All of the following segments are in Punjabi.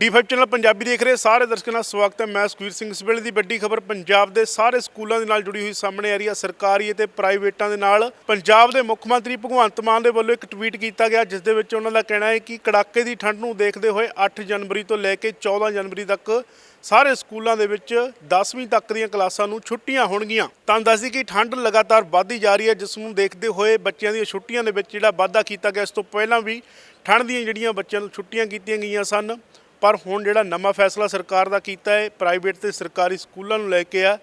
ਡੀ5 ਚੈਨਲ ਪੰਜਾਬੀ ਦੇਖ ਰਹੇ ਸਾਰੇ ਦਰਸ਼ਕਾਂ ਦਾ ਸਵਾਗਤ ਹੈ। ਮੈਂ ਸੁਖਵੀਰ ਸਿੰਘ ਇਸ ਵੇਲੇ ਦੀ ਵੱਡੀ ਖਬਰ ਪੰਜਾਬ ਦੇ ਸਾਰੇ ਸਕੂਲਾਂ ਦੇ ਨਾਲ ਜੁੜੀ ਹੋਈ ਸਾਹਮਣੇ ਆ ਰਹੀ ਹੈ। ਸਰਕਾਰੀ ਅਤੇ ਪ੍ਰਾਈਵੇਟਾਂ ਦੇ ਨਾਲ ਪੰਜਾਬ ਦੇ ਮੁੱਖ ਮੰਤਰੀ ਭਗਵੰਤ ਮਾਨ ਦੇ ਵੱਲੋਂ ਇੱਕ ਟਵੀਟ ਕੀਤਾ ਗਿਆ, ਜਿਸ ਦੇ ਵਿੱਚ ਉਹਨਾਂ ਦਾ ਕਹਿਣਾ ਹੈ ਕਿ ਕੜਾਕੇ ਦੀ ਠੰਡ ਨੂੰ ਦੇਖਦੇ ਹੋਏ 8 ਜਨਵਰੀ ਤੋਂ ਲੈ ਕੇ 14 ਜਨਵਰੀ ਤੱਕ ਸਾਰੇ ਸਕੂਲਾਂ ਦੇ ਵਿੱਚ 10ਵੀਂ ਤੱਕ ਦੀਆਂ ਕਲਾਸਾਂ ਨੂੰ ਛੁੱਟੀਆਂ ਹੋਣਗੀਆਂ। ਤਾਂ ਦੱਸਦੀ ਕਿ ਠੰਡ ਲਗਾਤਾਰ ਵੱਧਦੀ ਜਾ ਰਹੀ ਹੈ, ਜਿਸ ਨੂੰ ਦੇਖਦੇ ਹੋਏ ਬੱਚਿਆਂ ਦੀਆਂ ਛੁੱਟੀਆਂ ਦੇ ਵਿੱਚ ਜਿਹੜਾ ਵਾਧਾ ਕੀਤਾ ਗਿਆ, ਇਸ ਤੋਂ ਪਹਿਲਾਂ ਵੀ ਠੰਡ ਦੀਆਂ ਜਿਹੜੀਆਂ ਬੱਚਿਆਂ ਨੂੰ ਛੁੱਟੀਆਂ ਕੀਤੀਆਂ ਗਈਆਂ ਸਨ ਪਰ ਹੁਣ ਜਿਹੜਾ ਨਵਾਂ ਫੈਸਲਾ ਸਰਕਾਰ ਦਾ ਕੀਤਾ ਹੈ ਪ੍ਰਾਈਵੇਟ ਤੇ ਸਰਕਾਰੀ ਸਕੂਲਾਂ ਨੂੰ ਲੈ ਕੇ ਆ,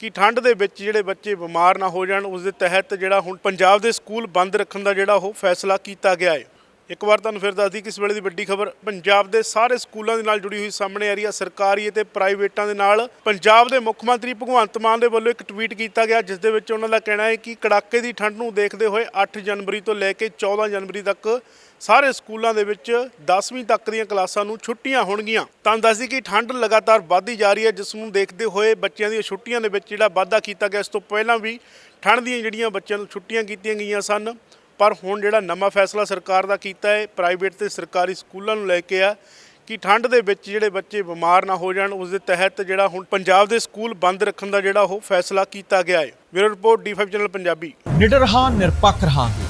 ਕਿ ਠੰਡ ਦੇ ਵਿੱਚ ਜਿਹੜੇ ਬੱਚੇ ਬਿਮਾਰ ਨਾ ਹੋ ਜਾਣ ਉਸ ਦੇ ਤਹਿਤ ਜਿਹੜਾ ਹੁਣ ਪੰਜਾਬ ਦੇ ਸਕੂਲ ਬੰਦ ਰੱਖਣ ਦਾ ਜਿਹੜਾ ਉਹ ਫੈਸਲਾ ਕੀਤਾ ਗਿਆ ਹੈ। ਇੱਕ ਵਾਰ ਤੁਹਾਨੂੰ ਫਿਰ ਦੱਸਦੀ ਕਿ ਇਸ ਵੇਲੇ ਦੀ ਵੱਡੀ ਖਬਰ, ਪੰਜਾਬ ਦੇ ਸਾਰੇ ਸਕੂਲਾਂ ਦੇ ਨਾਲ ਜੁੜੀ ਹੋਈ ਸਾਹਮਣੇ ਆ ਰਹੀ ਹੈ ਸਰਕਾਰੀ ਅਤੇ ਪ੍ਰਾਈਵੇਟਾਂ ਦੇ ਨਾਲ ਪੰਜਾਬ ਦੇ ਮੁੱਖ ਮੰਤਰੀ ਭਗਵੰਤ ਮਾਨ ਦੇ ਵੱਲੋਂ ਇੱਕ ਟਵੀਟ ਕੀਤਾ ਗਿਆ, ਜਿਸ ਦੇ ਵਿੱਚ ਉਹਨਾਂ ਦਾ ਕਹਿਣਾ ਹੈ ਕਿ ਕੜਾਕੇ ਦੀ ਠੰਡ ਨੂੰ ਦੇਖਦੇ ਹੋਏ 8 ਜਨਵਰੀ ਤੋਂ ਲੈ ਕੇ 14 ਜਨਵਰੀ ਤੱਕ ਸਾਰੇ ਸਕੂਲਾਂ ਦੇ ਵਿੱਚ 10ਵੀਂ ਤੱਕ ਦੀਆਂ ਕਲਾਸਾਂ ਨੂੰ ਛੁੱਟੀਆਂ ਹੋਣਗੀਆਂ। ਤਾਂ ਦੱਸਦੀ ਕਿ ਠੰਡ ਲਗਾਤਾਰ ਵੱਧਦੀ ਜਾ ਰਹੀ ਹੈ, ਜਿਸ ਨੂੰ ਦੇਖਦੇ ਹੋਏ ਬੱਚਿਆਂ ਦੀਆਂ ਛੁੱਟੀਆਂ ਦੇ ਵਿੱਚ ਜਿਹੜਾ ਵਾਧਾ ਕੀਤਾ ਗਿਆ, ਇਸ ਤੋਂ ਪਹਿਲਾਂ ਵੀ ਠੰਡ ਦੀਆਂ ਜਿਹੜੀਆਂ ਬੱਚਿਆਂ ਨੂੰ ਛੁੱਟੀਆਂ ਕੀਤੀਆਂ ਗਈਆਂ ਸਨ ਪਰ ਹੁਣ ਜਿਹੜਾ ਨਵਾਂ ਫੈਸਲਾ ਸਰਕਾਰ ਦਾ ਕੀਤਾ ਹੈ ਪ੍ਰਾਈਵੇਟ ਤੇ ਸਰਕਾਰੀ ਸਕੂਲਾਂ ਨੂੰ ਲੈ ਕੇ ਆ, ਕਿ ਠੰਡ ਦੇ ਵਿੱਚ ਜਿਹੜੇ ਬੱਚੇ ਬਿਮਾਰ ਨਾ ਹੋ ਜਾਣ, ਉਸ ਦੇ ਤਹਿਤ ਜਿਹੜਾ ਹੁਣ ਪੰਜਾਬ ਦੇ ਸਕੂਲ ਬੰਦ ਰੱਖਣ ਦਾ ਜਿਹੜਾ ਉਹ ਫੈਸਲਾ ਕੀਤਾ ਗਿਆ ਹੈ। Bureau report D five channel Punjabi. ਨਿਡਰ ਹਾਂ, ਨਿਰਪੱਖ ਰਹਾਂਗੇ।